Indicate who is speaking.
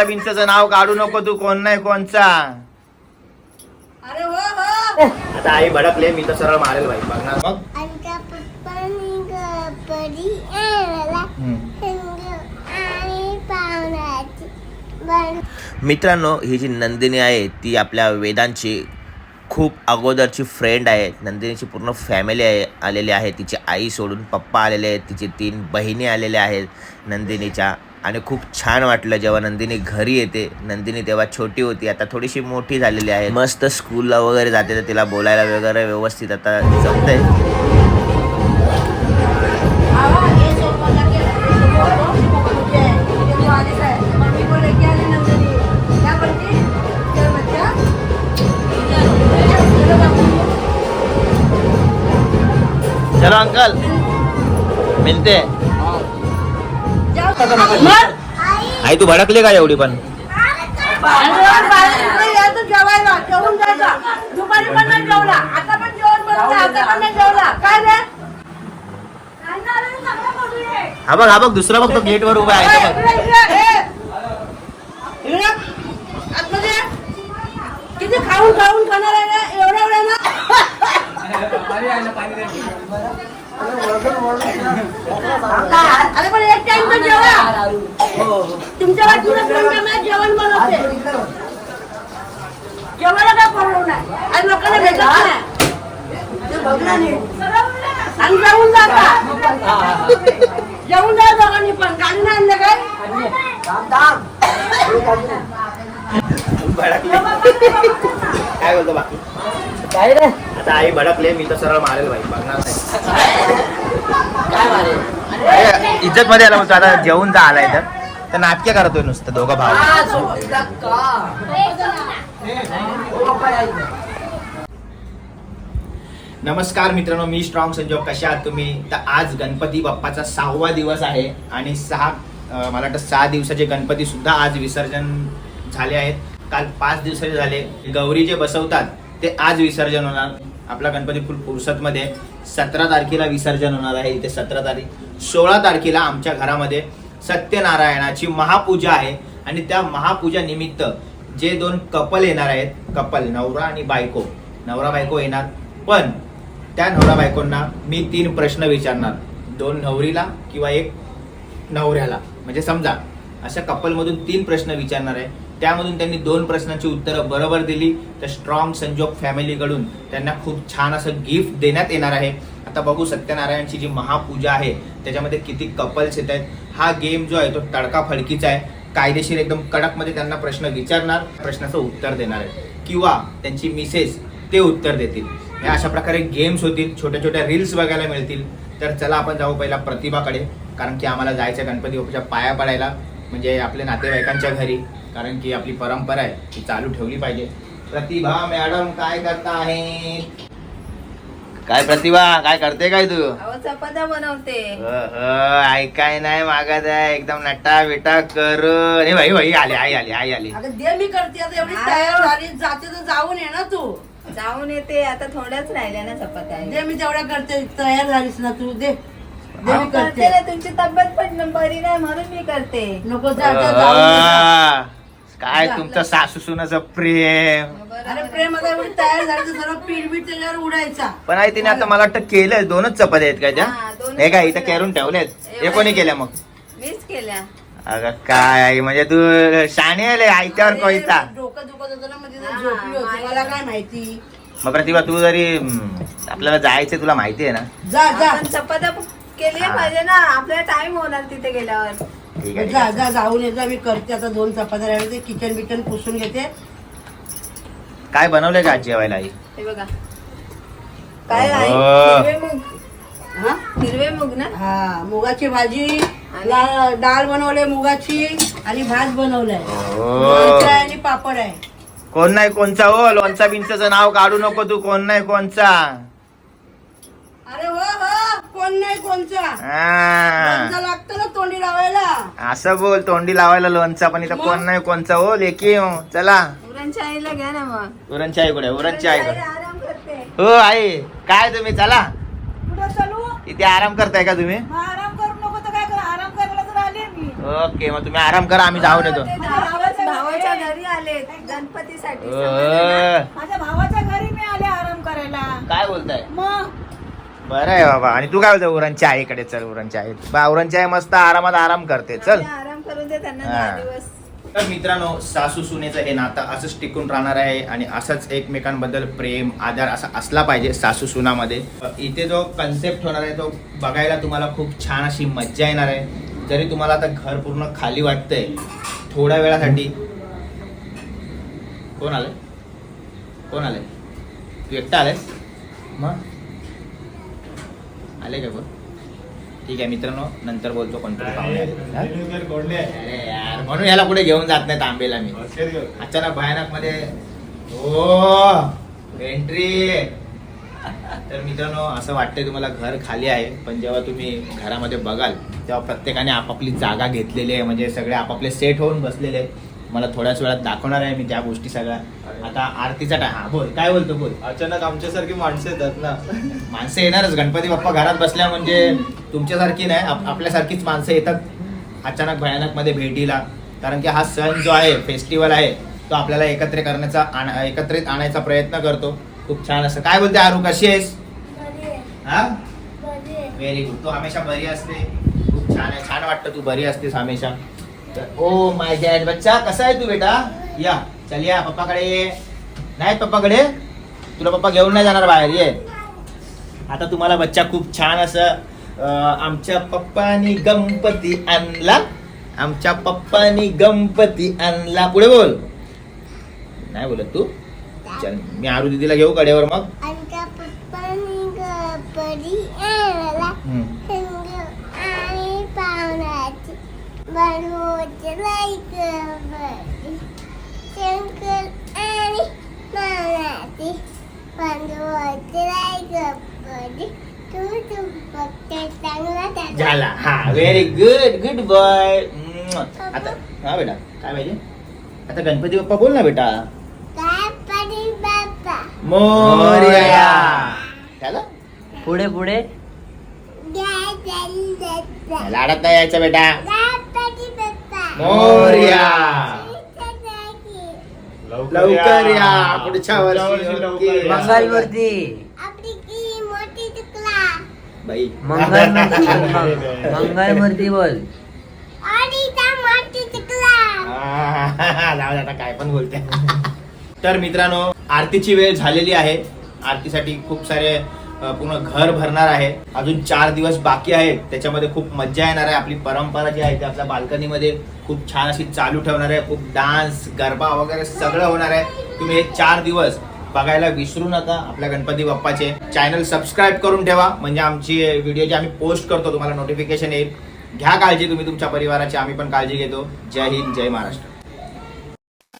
Speaker 1: लोणचा बिंचाचं नाव काढू नको तू कोण नाही कोणचा.
Speaker 2: अरे हो हो.
Speaker 1: आता आई भडकले मी तर सरळ मारेल बाई बघणार. मग?
Speaker 3: आमच्या पप्पांनी गणपती आणला
Speaker 1: हम्म.
Speaker 3: हिंदू आणि पाहुण्याची बन
Speaker 4: मित्रांनो ही जी नंदिनी आहे ती आपल्या वेदांची खूप अगोदरची फ्रेंड आहे. नंदिनीची पूर्ण फॅमिली आहे आलेली आहे. तिची आई सोडून पप्पा आलेले आहेत तिची तीन बहिणी आलेल्या आहेत नंदिनीच्या. आणि खूप छान वाटलं जेव्हा नंदिनी घरी येते. नंदिनी तेव्हा छोटी होती. आता थोडीशी मोठी झालेली आहे. मस्त स्कूलला वगैरे जाते तर तिला बोलायला वगैरे व्यवस्थित आता जमतंय.
Speaker 2: चलो
Speaker 1: अंकल मिलते.
Speaker 2: हैं
Speaker 1: आई तू भडकली का एवढी पण?
Speaker 2: बाहेर बाहेर यायचं जेवायला जेवून जायचा. दुपारी पण नाही जेवला आता पण जेवण बनवलं आता पण नाही जेवला. काय रे?
Speaker 1: हा बघ हा बघ दुसरा बघ तो गेट वर उभा आहे
Speaker 2: हे. किती खाऊन खाऊन खाणार आहे? एवढ्या एवढ्या ना अरे पण एक टाइम जेवा तुमच्या बाजूला जेवण बनवते जेवायला काय आणि लोकांना भेटत नाही आणि जेवून जा जेवून जा दोघांनी पण गाडी नाही आणलं काय
Speaker 1: काय बोलतो बाकी?
Speaker 5: काय रे?
Speaker 1: आता आई भडकले मी तर सरळ मारेल बाई बघणार
Speaker 5: काय मारे
Speaker 1: नाही इज्जत मध्ये आला म्हणतो आता जेवून जा आलाय तर तर नाटके करतोय नुसतं दोघं
Speaker 5: का?
Speaker 1: नमस्कार मित्रांनो मी स्ट्रॉंग संजोग कशा आहात तुम्ही? तर आज गणपती बाप्पाचा सहावा दिवस आहे आणि सहा मला वाटतं सहा दिवसाचे गणपती सुद्धा आज विसर्जन झाले आहेत. काल पाच दिवसाचे झाले. गौरी जे बसवतात ते आज विसर्जन होणार. आपला गणपती फुल फुरसतमध्ये सतरा तारखेला विसर्जन होणार आहे. इथे सतरा तारीख सोळा तारखेला आमच्या घरामध्ये सत्यनारायणाची महापूजा आहे. आणि त्या महापूजा निमित्त जे दोन कपल येणार आहेत कपल नवरा आणि बायको. नवरा बायको येणार. पण त्या नवरा बायकोंना मी तीन प्रश्न विचारणार. दोन नवरीला किंवा एक नवऱ्याला. म्हणजे समजा अशा कपलमधून तीन प्रश्न विचारणार आहे. त्यामधून त्यांनी दोन प्रश्नांची उत्तरं बरोबर दिली. तर स्ट्रॉंग संजोग फॅमिलीकडून त्यांना खूप छान असं गिफ्ट देण्यात येणार आहे. आता बघू सत्यनारायणची जी महापूजा आहे त्याच्यामध्ये किती कपल्स येत आहेत. हा गेम जो आहे तो तडका फडकीचा आहे. कायदेशीर एकदम कडकमध्ये त्यांना प्रश्न विचारणार प्रश्नाचं उत्तर देणार आहे किंवा त्यांची मिसेस ते उत्तर देतील. या अशा प्रकारे गेम्स होतील छोट्या छोट्या रील्स बघायला मिळतील. तर चला आपण जाऊ पहिला प्रतिभाकडे कारण की आम्हाला जायचं गणपती बाप्पाच्या पाया पडायला म्हणजे आपल्या नातेवाईकांच्या घरी. कारण की आपली परंपरा आहे ती चालू ठेवली पाहिजे. प्रतिभा मॅडम काय करता आहे काय प्रतिभा काय करते काय तू?
Speaker 6: अहो चपात्या बनवते.
Speaker 1: ऐकाय नाही मागत आहे एकदम नटा बिटा कर हे भाई भाई आले आई आली आई आली.
Speaker 2: अगं दे मी करते आता एवढी. तयार झाली जाते तर जाऊन ये ना तू.
Speaker 6: जाऊन येते आता थोड्याच राहिल्या ना चपात्या
Speaker 2: दे मी तेवढ्या करते तयार झालीस ना तू दे. दे
Speaker 6: अहो,
Speaker 2: मी
Speaker 6: करते.
Speaker 2: करते
Speaker 6: ना तुमची तब्येत पण बरी नाही म्हणून मी करते.
Speaker 2: नको जा आता जाऊन ये. जा.
Speaker 1: काय तुमचं सासू सुनाचं प्रेम?
Speaker 2: अरे प्रेम एवढी तयार झाली तर सर्व पीठ बीठ त्याच्यावर उडायचा.
Speaker 1: पण आई तिने आता मला वाटतं केलंय. दोनच चपात्या आहेत का त्या?
Speaker 6: हा, दोनच
Speaker 1: हे काय इथं
Speaker 6: चपात्या.
Speaker 1: करून ठेवलेत हे कोणी केल्या मग?
Speaker 6: मीच केल्या.
Speaker 1: अगं काय आई म्हणजे तू शाणे आले आयत्यावर कोयता
Speaker 2: अरे, डोकं दुखत होतं ना म्हणजे
Speaker 6: हा,
Speaker 2: झोपली होती.
Speaker 6: माहिती.
Speaker 2: मला काय माहिती?
Speaker 1: मग प्रतिभा तू जरी हम्म, आपल्याला जायचं तुला माहिती आहे ना?
Speaker 2: जा जा.
Speaker 6: आपण चपात्या केली. पाहिजे ना. आपल्याला टाइम होणार तिथे गेल्यावर.
Speaker 2: जा
Speaker 1: आहे
Speaker 2: जा जाऊन ये जा मी करते आता दोन चपात्या राहिले किचन बिचन पुसून घेते.
Speaker 1: काय बनवलंय का आज जेवायला आई?
Speaker 6: हे बघा. काय आहे
Speaker 1: अहो.
Speaker 6: हिरवे मूग.
Speaker 2: हा?
Speaker 6: हिरवे मूग ना?
Speaker 2: हा मुगाची भाजी ला- डाळ बनवले मुगाची आणि भात बनवलाय. लोणचं आहे आणि पापड आहे.
Speaker 1: कोण नाही कोणचा? हो लोणचा बिंचाचं नाव काढू नको तू. कोण नाही कोणचा?
Speaker 2: नाही कोणचा. लोणचं लागतं ना तोंडी लावायला.
Speaker 1: असं बोल तोंडी लावायला लोणचा पण इथं कोण नाही कोणचा हो? लेकी हो. चला.
Speaker 6: उरणच्या आईला घ्या ना मग.
Speaker 1: उरणची आई कुठे? उरणची आई
Speaker 6: उरणच्या
Speaker 1: कुठे?
Speaker 6: आईला आराम करते.
Speaker 1: हो आई काय तुम्ही? चला. इथे आराम करताय का तुम्ही?
Speaker 2: मग आराम करू नको तर काय कर? आराम करायला तर आले मी.
Speaker 1: ओके मग तुम्ही आराम करा आम्ही जाऊन येतो.
Speaker 6: ते जावंच भावाच्या घरी आले. गणपतीसाठी
Speaker 1: अं,
Speaker 2: माझ्या भावाच्या घरी मी आले आराम करायला.
Speaker 1: काय बोलताय?
Speaker 2: मग
Speaker 1: बरं आहे बाबा. आणि तू काय बोलतोय उरणच्या आईकडे चल उरणच्या आई. बा उरणच्या आई मस्त आरामात आराम करते. चल.
Speaker 6: आराम करून दे त्यांना
Speaker 1: हा.
Speaker 6: दिवस.
Speaker 1: तर मित्रांनो सासू सुनेचं हे नातं असंच टिकून राहणार आहे आणि असंच एकमेकांबद्दल प्रेम आदर असा असला पाहिजे सासू सुनामध्ये. इथे जो कन्सेप्ट होणार आहे तो बघायला तुम्हाला खूप छान अशी मज्जा येणार आहे. जरी तुम्हाला आता घर पूर्ण खाली वाटतंय थोड्या वेळासाठी. कोण आलंय? कोण आलंय? तू एकटा आलायस मग? आले का कोण? ठीक आहे मित्रांनो नंतर बोलतो कोणतरी पाहुणे. हा? अरे यार म्हणून याला कुठे घेऊन जात नाही तांबेला मी. अचानक भयानकमध्ये हो एंट्री तर मित्रांनो असं वाटतंय तुम्हाला घर खाली आहे पण जेव्हा तुम्ही घरामध्ये बघाल तेव्हा प्रत्येकाने आपापली जागा घेतलेली आहे म्हणजे सगळे आपापले सेट होऊन बसलेले आहेत. मला थोड्याच वेळात दाखवणार आहे मी त्या गोष्टी सगळ्या. आता आरतीचा टाइम हा बोल काय बोलतो बोल.
Speaker 7: अचानक आमच्यासारखी माणसं येतात ना.
Speaker 1: माणसं येणारच. गणपती बाप्पा घरात बसल्या म्हणजे तुमच्यासारखी नाही आप- आपल्यासारखीच माणसं येतात. अचानक भयानकमध्ये भेटीला. कारण की हा सण जो आहे फेस्टिवल आहे तो आपल्याला एकत्र करण्याचा आण- एकत्रित आणायचा प्रयत्न करतो. खूप छान असं काय बोलते आरू कशी आहेस? हा? व्हेरी गुड तू हमेशा बरी असते. खूप छान आहे. छान वाटतं तू बरी असतेस हमेशा. ओ माय डॅड बच्चा कसा आहे तू बेटा? या चल या पप्पाकडे ये. नाही पप्पाकडे? तुला पप्पा घेऊन नाही जाणार बाहेर ये. आता तुम्हाला बच्चा खूप छान असं आमच्या पप्पानी गणपती आणला. आमच्या पप्पानी गणपती आणला. पुढे बोल. नाही बोलत तू? चल मी आरू दिदीला घेऊ कडेवर मग
Speaker 3: आमच्या पप्पानी गणपती आणला
Speaker 1: हम्म.
Speaker 3: हिंदू आणि पाहुण्याची बनवूचे गणपती शंकर आणि पाहुण्याची बनवूचे गणपती तू तू फक्त चांगला
Speaker 1: झाला हा व्हेरी गुड गुड बॉय आता हा बेटा काय पाहिजे आता गणपती बाप्पा बोल ना बेटा
Speaker 3: गणपती बाप्पा
Speaker 1: मोरया त्याला
Speaker 5: पुढे पुढे
Speaker 1: लाडात नाही यायचं बेटा मोरया. लवकर या. पुढच्या वर्षी
Speaker 3: की मोठी चुकला
Speaker 1: बाई.
Speaker 5: मंगलमूर्ती मंगलमूर्ती बोल.
Speaker 3: आणि त्या मोठी चुकला
Speaker 1: हा, जाऊ दे आता काय पण बोलते. तर मित्रांनो आरतीची वेळ झालेली आहे. आरतीसाठी खूप सारे पूर्ण घर भरणार आहे. अजून चार दिवस बाकी आहेत. त्याच्यामध्ये खूप मज्जा येणार आहे. आपली परंपरा जी आहे ती आपल्या बाल्कनीमध्ये खूप छान अशी चालू ठेवणार आहे. खूप डान्स गरबा वगैरे सगळं होणार आहे. तुम्ही हे चार दिवस बघायला विसरू नका आपल्या गणपती बाप्पाचे. चॅनल सबस्क्राईब करून ठेवा. म्हणजे आमची व्हिडिओ जे आम्ही पोस्ट करतो तुम्हाला नोटिफिकेशन येईल. घ्या काळजी तुम्ही तुमच्या परिवाराची. आम्ही पण काळजी घेतो. जय हिंद जय महाराष्ट्र.